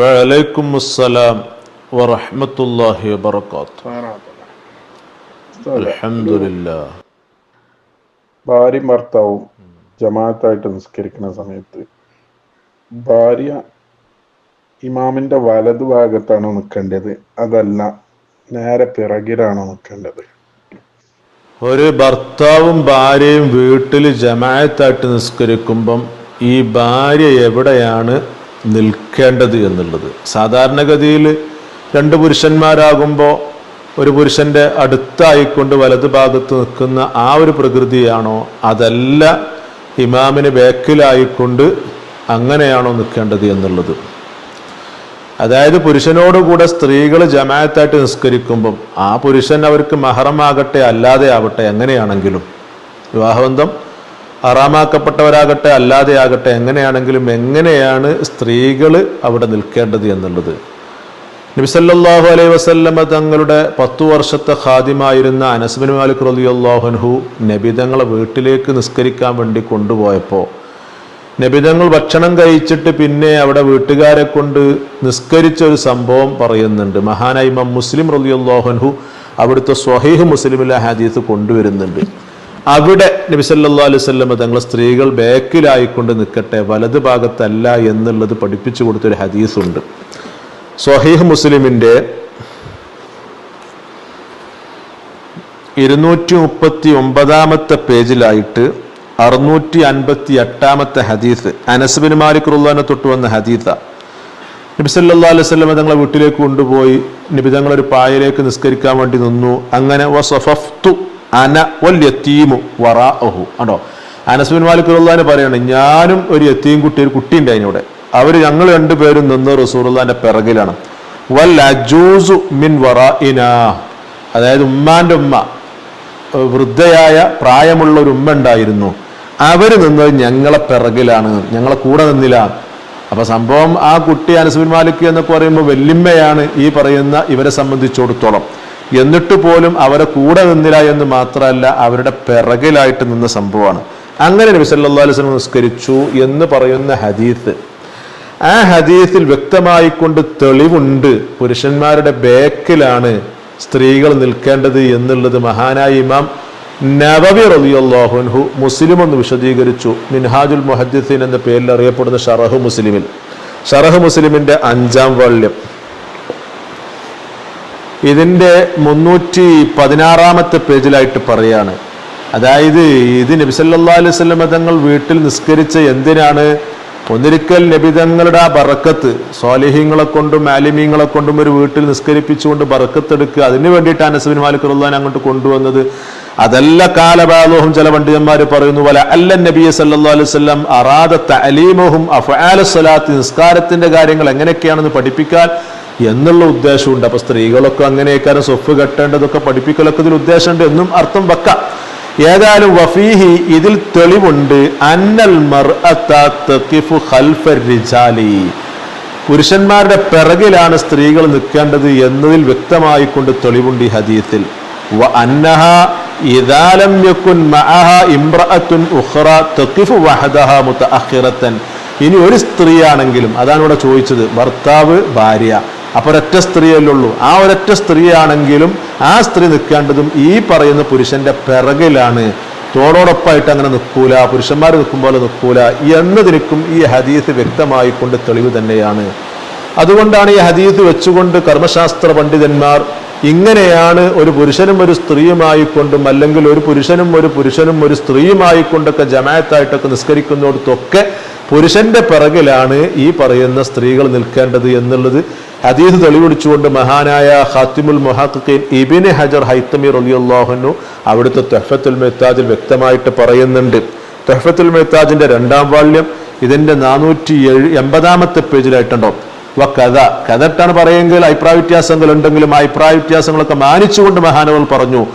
വലൈക്കും അസ്സലാം വറഹ്മത്തുള്ളാഹി വബറകാത്ത്. അൽഹംദുലില്ലാ. ഭാര്യയും ഭർത്താവും ജമാഅത്തായിട്ട് നിസ്കരിക്കുന്ന സമയത്ത് ഭാര്യ ഇമാമിന്റെ വലതു ഭാഗത്താണോ നിൽക്കേണ്ടത് അതല്ല നേരെ പിറകിലാണോ നിൽക്കേണ്ടത്. ഒരു ഭർത്താവും ഭാര്യയും വീട്ടിൽ ജമാഅത്തായിട്ട് നിസ്കരിക്കുമ്പം ഈ ഭാര്യ എവിടെയാണ് നിൽക്കേണ്ടത് എന്നുള്ളത്. സാധാരണഗതിയിൽ രണ്ട് പുരുഷന്മാരാകുമ്പോൾ ഒരു പുരുഷന്റെ അടുത്തായിക്കൊണ്ട് വലതു ഭാഗത്ത് നിൽക്കുന്ന ആ ഒരു പ്രകൃതിയാണോ? അതല്ല ഇമാമിന് ബാക്കിലായിക്കൊണ്ട് അങ്ങനെയാണോ നിൽക്കേണ്ടത് എന്നുള്ളത്. അതായത് പുരുഷനോടുകൂടെ സ്ത്രീകൾ ജമായത്തായിട്ട് നിസ്കരിക്കുമ്പം ആ പുരുഷൻ അവർക്ക് മഹറമാകട്ടെ അല്ലാതെ ആവട്ടെ എങ്ങനെയാണെങ്കിലും. വിവാഹബന്ധം ഹറാമാക്കപ്പെട്ടവരാകട്ടെ അല്ലാതെ ആകട്ടെ എങ്ങനെയാണെങ്കിലും എങ്ങനെയാണ് സ്ത്രീകൾ അവിടെ നിൽക്കേണ്ടത് എന്നുള്ളത്? നബിസല്ലാഹു അലൈഹി വസല്ലമ തങ്ങളുടെ പത്തു വർഷത്തെ ഖാദിമായിരുന്ന അനസ്ബിൻ മാലിക് റലിയല്ലാഹുൻഹു നബിതങ്ങളെ വീട്ടിലേക്ക് നിസ്കരിക്കാൻ വേണ്ടി കൊണ്ടുപോയപ്പോൾ നബിതങ്ങൾ ഭക്ഷണം കഴിച്ചിട്ട് പിന്നെ അവിടെ വീട്ടുകാരെ കൊണ്ട് നിസ്കരിച്ച ഒരു സംഭവം പറയുന്നുണ്ട്. മഹാനായി ഇമാം മുസ്ലിം റലിയല്ലാഹുൻഹു അവിടുത്തെ സ്വഹീഹ് മുസ്ലിമിലെ ഹദീസ് കൊണ്ടുവരുന്നുണ്ട്. അവിടെ നബിസല്ലാ വസല്ലമ തങ്ങൾ സ്ത്രീകൾ ബാക്കിലായിക്കൊണ്ട് നിൽക്കട്ടെ വലത് ഭാഗത്തല്ല എന്നുള്ളത് പഠിപ്പിച്ചു കൊടുത്തൊരു ഹദീസുണ്ട്. സ്വഹീഹ് മുസ്ലിമിന്റെ ഇരുന്നൂറ്റി മുപ്പത്തി ഒമ്പതാമത്തെ പേജിലായിട്ട് അറുന്നൂറ്റി അൻപത്തി എട്ടാമത്തെ ഹദീസ് അനസ്ബിൻ മാലിക് തൊട്ട് വന്ന ഹദീസ. നബിസല്ലാ വസല്ലം തങ്ങളെ വീട്ടിലേക്ക് കൊണ്ടുപോയി നബി തങ്ങൾ ഒരു പായലേക്ക് നിസ്കരിക്കാൻ വേണ്ടി നിന്നു. അങ്ങനെ വസഫഫ്തു അന വൽ യതീമു വറാഅഹു ആണോ അനസ്ബിൻ മാലിക് റുല്ലാന് പറയാണ് ഞാനും ഒരു യത്തീം കുട്ടി ഒരു കുട്ടി ഉണ്ട് അതിനൂടെ അവർ ഞങ്ങൾ രണ്ടുപേരും നിന്ന് റസൂറുല്ലാന്റെ പിറകിലാണ്. വൽ അജൂസു മിൻ ഇന അതായത് ഉമ്മാന്റെ ഉമ്മ വൃദ്ധയായ പ്രായമുള്ള ഒരു ഉമ്മ ഉണ്ടായിരുന്നു. അവർ നിന്നത് ഞങ്ങളെ പിറകിലാണ് ഞങ്ങളെ കൂടെ നിന്നില്ല അപ്പൊ സംഭവം ആ കുട്ടി അനസുബിൻ മാലിക് എന്നൊക്കെ പറയുമ്പോൾ വെല്ലിമ്മയാണ് ഈ പറയുന്ന ഇവരെ സംബന്ധിച്ചിടത്തോളം. എന്നിട്ട് പോലും അവരെ കൂടെ നിന്നില്ല എന്ന് മാത്രമല്ല അവരുടെ പിറകിലായിട്ട് നിന്ന സംഭവമാണ്. അങ്ങനെ നബി സല്ലല്ലാഹു അലൈഹി നിസ്കരിച്ചു എന്ന് പറയുന്ന ഹദീത്ത് ആ ഹദീത്തിൽ വ്യക്തമായി കൊണ്ട് തെളിവുണ്ട് പുരുഷന്മാരുടെ ബേക്കിലാണ് സ്ത്രീകൾ നിൽക്കേണ്ടത് എന്നുള്ളത് മഹാനായ ഇമാം നബവി റളിയല്ലാഹുൻഹു മുസ്ലിം എന്ന് വിശദീകരിച്ചു. മിൻഹാജുൽ മുഹദ്ദിസീൻ എന്ന പേരിൽ അറിയപ്പെടുന്ന ഷറഹു മുസ്ലിമിൽ. ഷറഹു മുസ്ലിമിന്റെ അഞ്ചാം വാള്യം ഇതിന്റെ മുന്നൂറ്റി പതിനാറാമത്തെ പേജിലായിട്ട് പറയാണ്. അതായത് ഇത് നബിസല്ലാ അലൈഹി വസല്ലം തങ്ങൾ വീട്ടിൽ നിസ്കരിച്ച എന്തിനാണ്? ഒന്നിരിക്കൽ നബിതങ്ങളുടെ ആ ബറക്കത്ത് സ്വാലിഹ്യങ്ങളെ കൊണ്ടും ആലിമീങ്ങളെ കൊണ്ടും ഒരു വീട്ടിൽ നിസ്കരിപ്പിച്ചുകൊണ്ട് ബറക്കത്തെടുക്കുക അതിന് വേണ്ടിയിട്ടാണ് നസബിൻ മാലിക് റുല്ലാൻ അങ്ങോട്ട് കൊണ്ടുവന്നത്. അതല്ല കാലബാലോഹം ചില പണ്ഡിതന്മാർ പറയുന്നു പോലെ അല്ല നബിയെ സല്ലല്ലാഹു അലൈഹി വസല്ലം അറാദ തഅലീമഹും അഫ്ആല സ്വലാത്ത് നിസ്കാരത്തിന്റെ കാര്യങ്ങൾ എങ്ങനെയൊക്കെയാണെന്ന് പഠിപ്പിക്കാൻ എന്നുള്ള ഉദ്ദേശമുണ്ട്. അപ്പൊ സ്ത്രീകളൊക്കെ അങ്ങനെയൊക്കെ സ്വഫ് കെട്ടേണ്ടതൊക്കെ പഠിപ്പിക്കലൊക്കെ ഇതിൽ ഉദ്ദേശമുണ്ട് എന്നും അർത്ഥം വക്ക. ഏതായാലും വഫീഹി ഇതിൽ തെളിവുണ്ട്. അന്നൽ പുരുഷന്മാരുടെ പിറകിലാണ് സ്ത്രീകൾ നിൽക്കേണ്ടത് എന്നതിൽ വ്യക്തമായി കൊണ്ട് തെളിവുണ്ട് ഈ ഹദീത്തിൽ. ഇനി ഒരു സ്ത്രീയാണെങ്കിലും അതാണ് ഇവിടെ ചോദിച്ചത് ഭർത്താവ് ഭാര്യ. അപ്പൊ ഒരൊറ്റ സ്ത്രീയല്ലുള്ളൂ ആ ഒരൊറ്റ സ്ത്രീയാണെങ്കിലും ആ സ്ത്രീ നിൽക്കേണ്ടതും ഈ പറയുന്ന പുരുഷന്റെ പിറകിലാണ്. തോളോടൊപ്പമായിട്ട് അങ്ങനെ നിൽക്കൂല പുരുഷന്മാർ നിൽക്കും പോലെ നിൽക്കൂല എന്നതിനും ഈ ഹദീസ് വ്യക്തമായിക്കൊണ്ട് തെളിവ് തന്നെയാണ്. അതുകൊണ്ടാണ് ഈ ഹദീസ് വെച്ചുകൊണ്ട് കർമ്മശാസ്ത്ര പണ്ഡിതന്മാർ ഇങ്ങനെയാണ് ഒരു പുരുഷനും ഒരു സ്ത്രീയുമായിക്കൊണ്ടും അല്ലെങ്കിൽ ഒരു പുരുഷനും ഒരു പുരുഷനും ഒരു സ്ത്രീയുമായിക്കൊണ്ടൊക്കെ ജമായത്തായിട്ടൊക്കെ നിസ്കരിക്കുന്നിടത്തൊക്കെ പുരുഷന്റെ പിറകിലാണ് ഈ പറയുന്ന സ്ത്രീകൾ നിൽക്കേണ്ടത് എന്നുള്ളത്. ഹദീസ് തെളിവിടിച്ചുകൊണ്ട് മഹാനായ ഖാത്തിമുൽ മൊഹാഖീൻ ഇബിന് ഹജർ ഹൈത്തമി റലിയുള്ളാഹുനു അവിടുത്തെ തെഹ്ഫത്തുൽ മെഹ്താജിൽ വ്യക്തമായിട്ട് പറയുന്നുണ്ട്. തെഹ്ഫത്തുൽ മെഹ്താജിന്റെ രണ്ടാം വാള്യം ഇതിന്റെ നാനൂറ്റി എഴു എൺപതാമത്തെ പേജിലായിട്ടുണ്ടോ? വ കഥ. കഥട്ടാണ് പറയുമെങ്കിൽ അഭിപ്രായ വ്യത്യാസങ്ങൾ ഉണ്ടെങ്കിലും അഭിപ്രായ വ്യത്യാസങ്ങളൊക്കെ മാനിച്ചുകൊണ്ട് മഹാനവൾ പറഞ്ഞു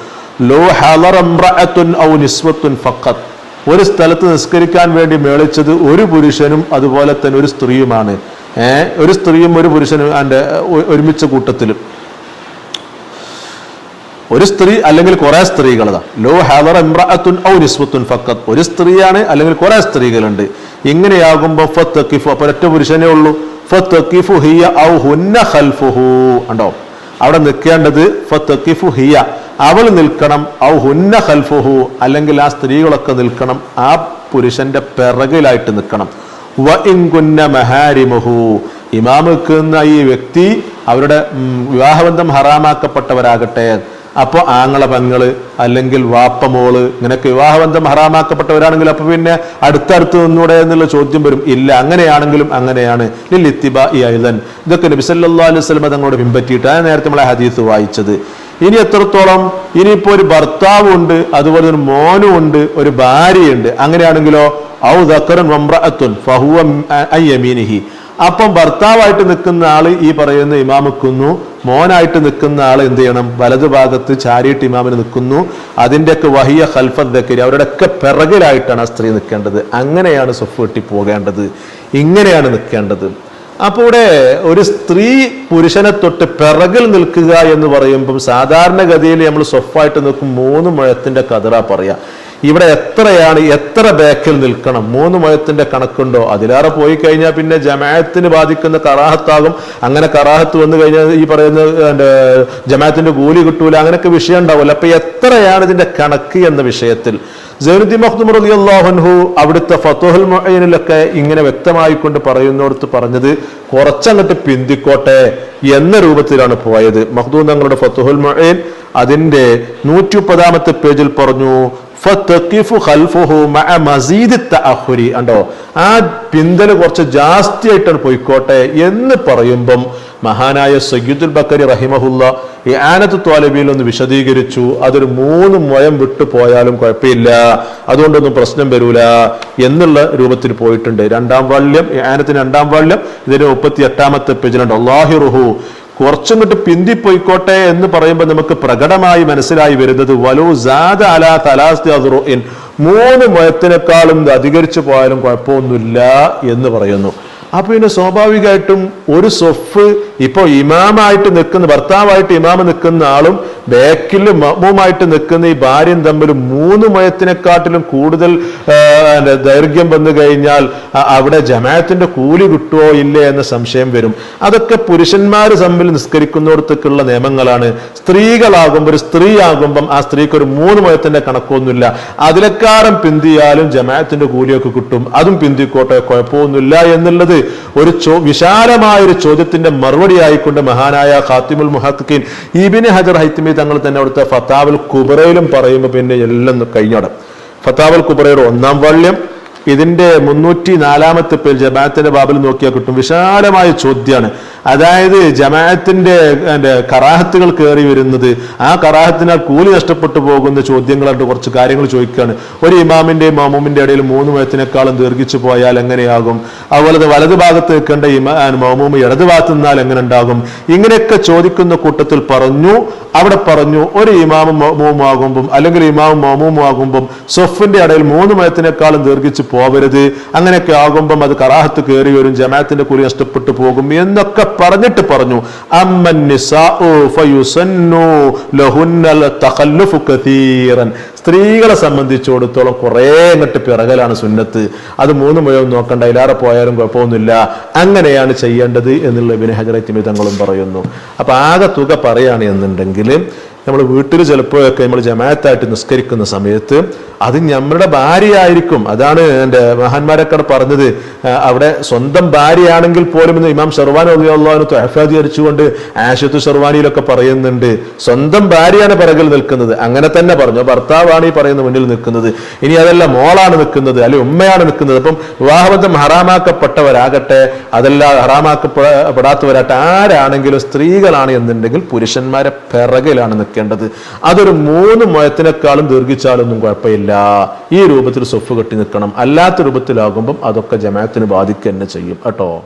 ലോ ഹലർ ഔ നിസ്വത്തുൻ ഫഖത്ത് ഒരു സ്ഥലത്ത് നിസ്കരിക്കാൻ വേണ്ടി മേളിച്ചത് ഒരു പുരുഷനും അതുപോലെ തന്നെ ഒരു സ്ത്രീയുമാണ്. ഒരു സ്ത്രീയും ഒരു പുരുഷനും അതിന്റെ ഒരുമിച്ച കൂട്ടത്തിലും. ഒരു സ്ത്രീ അല്ലെങ്കിൽ കുറെ സ്ത്രീകളതാ. ലോ ഹാദർ ഇമ്രഅത്തുൻ ഔ നിസ്വത്തുൻ ഫക്കത്ത് ഒരു സ്ത്രീയാണ് അല്ലെങ്കിൽ കുറെ സ്ത്രീകളുണ്ട്. ഇങ്ങനെയാകുമ്പോൾ ഫത്തക്കിഫു അപ്പൊ ഒറ്റ പുരുഷനേ ഉള്ളൂ. ഫത്തക്കിഫു ഹിയ ഔ ഹുന്ന ഖൽഫുഹു. ഉണ്ടോ അവിടെ നിൽക്കേണ്ടത് ഫത്തക്കിഫു ഹിയ. അവൾ നിൽക്കണം ഔ ഹുന്ന ഖൽഫുഹു അല്ലെങ്കിൽ ആ സ്ത്രീകളൊക്കെ നിൽക്കണം ആ പുരുഷന്റെ പിറകിലായിട്ട് നിൽക്കണം. വ ഇൻകുന്ന മഹാരിമുഹു ഇമാം നിൽക്കുന്ന ഈ വ്യക്തി അവരുടെ വിവാഹബന്ധം ഹറാമാക്കപ്പെട്ടവരാകട്ടെ. അപ്പോൾ ആങ്ങള പെങ്ങൾ അല്ലെങ്കിൽ വാപ്പമോൾ ഇങ്ങനെയൊക്കെ വിവാഹബന്ധം ഹറാമാക്കപ്പെട്ടവരാണെങ്കിൽ അപ്പൊ പിന്നെ അടുത്തടുത്ത് നിന്നൂടെ എന്നുള്ള ചോദ്യം വരും. ഇല്ല അങ്ങനെയാണെങ്കിലും അങ്ങനെയാണ്. ലില്ലിത്തിബ ഈ ഐതൻ ഇതൊക്കെ നബിസല്ലാ അലൈഹി വസല്ലം തങ്ങളോട് പിൻപറ്റിയിട്ട് നേരത്തെ നമ്മളെ ഹദീസ് വായിച്ചത്. ഇനി എത്രത്തോളം? ഇനിയിപ്പോ ഒരു ഭർത്താവും ഉണ്ട് അതുപോലെ ഒരു മോനും ഉണ്ട് ഒരു ഭാര്യയുണ്ട്. അങ്ങനെയാണെങ്കിലോ? ഔ ഫഹുവ അപ്പം ഭർത്താവായിട്ട് നിൽക്കുന്ന ആൾ ഈ പറയുന്ന ഇമാം നിൽക്കുന്നു. മോനായിട്ട് നിൽക്കുന്ന ആൾ എന്ത് ചെയ്യണം? വലതുഭാഗത്ത് ചാരിയിട്ട് ഇമാമിന് നിൽക്കുന്നു. അതിന്റെയൊക്കെ വഹിയ ഖൽഫത്ത് ദക്കരി അവരുടെയൊക്കെ പിറകിലായിട്ടാണ് ആ സ്ത്രീ നിൽക്കേണ്ടത്. അങ്ങനെയാണ് സ്വഫ് കെട്ടി പോകേണ്ടത്. ഇങ്ങനെയാണ് നിൽക്കേണ്ടത്. അപ്പോൾ ഇവിടെ ഒരു സ്ത്രീ പുരുഷനെ തൊട്ട് പിറകിൽ നിൽക്കുക എന്ന് പറയുമ്പം സാധാരണഗതിയിൽ നമ്മൾ സ്വഫായിട്ട് നിൽക്കും മൂന്ന് മുഴത്തിന്റെ കതിറ പറയാ. ഇവിടെ എത്രയാണ് എത്ര ബാക്കിൽ നിൽക്കണം? മൂന്ന് മയത്തിന്റെ കണക്കുണ്ടോ? അതിലേറെ പോയി കഴിഞ്ഞാൽ പിന്നെ ജമാഅത്തിന് ബാധിക്കുന്ന കറാഹത്താകും. അങ്ങനെ കറാഹത്ത് വന്നു കഴിഞ്ഞാൽ ഈ പറയുന്ന ജമാഅത്തിന്റെ കൂലി കിട്ടൂല അങ്ങനെയൊക്കെ വിഷയം ഉണ്ടാവില്ല അപ്പൊ എത്രയാണ് ഇതിന്റെ കണക്ക് എന്ന വിഷയത്തിൽ? സൈനുദ്ദീൻ മഖ്ദൂം റളിയല്ലാഹു അവിടുത്തെ ഫത്തോഹൽ മൊഹൈനിലൊക്കെ ഇങ്ങനെ വ്യക്തമായി കൊണ്ട് പറയുന്നിടത്ത് പറഞ്ഞത് കുറച്ചങ്ങട്ട് പിന്തിക്കോട്ടെ എന്ന രൂപത്തിലാണ് പോയത്. മഖ്ദൂം തങ്ങളുടെ ഫത്തുഹുൽ അതിന്റെ നൂറ്റി മുപ്പതാമത്തെ പേജിൽ പറഞ്ഞു കണ്ടോ? ആ പിന്തൽ കുറച്ച് ജാസ്തിയായിട്ടാണ് പോയിക്കോട്ടെ എന്ന് പറയുമ്പം മഹാനായ സയ്യിദുൽ ബക്കരി റഹിമഹുല്ല ഈ ആനത്ത് ത്വാലബിയിൽ ഒന്ന് വിശദീകരിച്ചു. അതൊരു മൂന്ന് മുയം വിട്ടു പോയാലും കുഴപ്പമില്ല. അതുകൊണ്ടൊന്നും പ്രശ്നം വരൂല എന്നുള്ള രൂപത്തിൽ പോയിട്ടുണ്ട്. രണ്ടാം വാള്യം ഈ ആനത്തിന് രണ്ടാം വാള്യം ഇതിന്റെ മുപ്പത്തി എട്ടാമത്തെ പേജിലുണ്ട്. അള്ളാഹിറുഹു കുറച്ചും കിട്ട് പിന്തിപ്പോയിക്കോട്ടെ എന്ന് പറയുമ്പോൾ നമുക്ക് പ്രകടമായി മനസ്സിലായി വരുന്നത് വലു സാദ അല തലാസ്തിൻ മൂന്ന് മുഴത്തിനേക്കാളും അധികരിച്ചു പോയാലും കുഴപ്പമൊന്നുമില്ല എന്ന് പറയുന്നു. അപ്പൊ പിന്നെ സ്വാഭാവികമായിട്ടും ഒരു സൊഫ് ഇപ്പൊ ഇമാമായിട്ട് നിൽക്കുന്ന ഭർത്താവായിട്ട് ഇമാമ നിൽക്കുന്ന ആളും ബാക്കിൽ മമ്മുമായിട്ട് നിൽക്കുന്ന ഈ ഭാര്യയും തമ്മിൽ മൂന്ന് മയത്തിനെക്കാട്ടിലും കൂടുതൽ ദൈർഘ്യം വന്നു കഴിഞ്ഞാൽ അവിടെ ജമാഅത്തിന്റെ കൂലി കിട്ടുമോ ഇല്ലേ എന്ന സംശയം വരും. അതൊക്കെ പുരുഷന്മാർ തമ്മിൽ നിസ്കരിക്കുന്നിടത്തേക്കുള്ള നിയമങ്ങളാണ്. സ്ത്രീകളാകുമ്പോൾ ഒരു സ്ത്രീ ആകുമ്പം ആ സ്ത്രീക്ക് ഒരു മൂന്ന് മയത്തിന്റെ കണക്കൊന്നുമില്ല. അതിലെക്കാരം പിന്തിയാലും ജമാഅത്തിന്റെ കൂലിയൊക്കെ കിട്ടും. അതും പിന്തിക്കോട്ടെ കുഴപ്പമൊന്നുമില്ല എന്നുള്ളത് ഒരു ചോ വിശാലമായ ഒരു ചോദ്യത്തിന്റെ മറുപടി ആയിക്കൊണ്ട് മഹാനായ ഖാത്തിമുൽ മുഹക്കിൻ ഇബിന് ഹജർ ഹൈത്തിമി തങ്ങൾ തന്നെ അവിടുത്തെ ഫത്താവുൽ കുബറയിലും പറയുമ്പോൾ പിന്നെ എല്ലാം കഴിഞ്ഞോടും. ഫത്താവുൽ കുബറയുടെ ഒന്നാം വള്യം ഇതിന്റെ മുന്നൂറ്റി നാലാമത്തെ പേര് ജമാഅത്തിന്റെ ബാബിൽ നോക്കിയാൽ കിട്ടും. വിശാലമായ ചോദ്യമാണ്. അതായത് ജമാഅത്തിന്റെ കറാഹത്തുകൾ കയറി വരുന്നത് ആ കറാഹത്തിനാൽ കൂലി നഷ്ടപ്പെട്ടു പോകുന്ന ചോദ്യങ്ങളുണ്ട് കുറച്ച് കാര്യങ്ങൾ ചോദിക്കുകയാണ്. ഒരു ഇമാമിന്റെയും മാമൂമിന്റെ ഇടയിൽ മൂന്ന് മയത്തിനേക്കാളും ദീർഘിച്ചു പോയാൽ എങ്ങനെയാകും? അതുപോലെ വലത് ഭാഗത്ത് നിൽക്കേണ്ട ഇമാ മാമൂമ് ഇടത് ഭാഗത്ത് നിന്നാൽ എങ്ങനെ ഉണ്ടാകും? ഇങ്ങനെയൊക്കെ ചോദിക്കുന്ന കൂട്ടത്തിൽ പറഞ്ഞു അവിടെ പറഞ്ഞു ഒരു ഇമാമും മാമൂമാകുമ്പം അല്ലെങ്കിൽ ഇമാമും മാമൂമാകുമ്പം സൊഫിന്റെ ഇടയിൽ മൂന്ന് മയത്തിനേക്കാളും ദീർഘിച്ച് പോവരുത്. അങ്ങനെയൊക്കെ ആകുമ്പം അത് കറാഹത്ത് കയറി വരും ജമാഅത്തിന്റെ കുറി നഷ്ടപ്പെട്ടു പോകും എന്നൊക്കെ പറഞ്ഞിട്ട് പറഞ്ഞു. സ്ത്രീകളെ സംബന്ധിച്ചിടത്തോളം കുറേ അങ്ങോട്ട് പിറകലാണ് സുന്നത്ത്. അത് മൂന്ന് മുഴവും നോക്കണ്ട ഇലാറെ പോയാലും കുഴപ്പമൊന്നുമില്ല. അങ്ങനെയാണ് ചെയ്യേണ്ടത് എന്നുള്ള ഇബിന് ഹജറത്തിമി തങ്ങളും പറയുന്നു. അപ്പൊ ആകെ തുക പറയാണ് എന്നുണ്ടെങ്കിൽ നമ്മൾ വീട്ടിൽ ചിലപ്പോഴൊക്കെ നമ്മൾ ജമാഅത്തായിട്ട് നിസ്കരിക്കുന്ന സമയത്ത് അത് നമ്മുടെ ഭാര്യയായിരിക്കും. അതാണ് എന്റെ മഹാന്മാരൊക്കെ പറഞ്ഞത്. അവിടെ സ്വന്തം ഭാര്യയാണെങ്കിൽ പോലും ഇന്ന് ഇമാം ഷെർവാൻ അള്ളാഹു തൊഹഫാധികരിച്ചുകൊണ്ട് ആഷത്ത് ഷെർവാനിയിലൊക്കെ പറയുന്നുണ്ട്. സ്വന്തം ഭാര്യയാണ് പിറകിൽ നിൽക്കുന്നത്. അങ്ങനെ തന്നെ പറഞ്ഞു. ഭർത്താവാണ് ഈ പറയുന്ന മുന്നിൽ നിൽക്കുന്നത്. ഇനി അതല്ല മോളാണ് നിൽക്കുന്നത്. അല്ലെ ഉമ്മയാണ് നിൽക്കുന്നത്. അപ്പം വിവാഹബന്ധം ഹറാമാക്കപ്പെട്ടവരാകട്ടെ അതല്ല ഹറാമാക്കപ്പെടാത്തവരാകട്ടെ ആരാണെങ്കിലും സ്ത്രീകളാണ് എന്നുണ്ടെങ്കിൽ പുരുഷന്മാരെ പിറകിലാണ് നിൽക്കേണ്ടത് അതൊരു മൂന്ന് മുഴത്തിനേക്കാളും ദീർഘിച്ചാലൊന്നും കുഴപ്പമില്ല. ഈ രൂപത്തിൽ സ്വഫ് കെട്ടി നിൽക്കണം. അല്ലാത്ത രൂപത്തിലാകുമ്പം അതൊക്കെ ജമാഅത്തിന് ബാധിക്കുക തന്നെ ചെയ്യും. കേട്ടോ?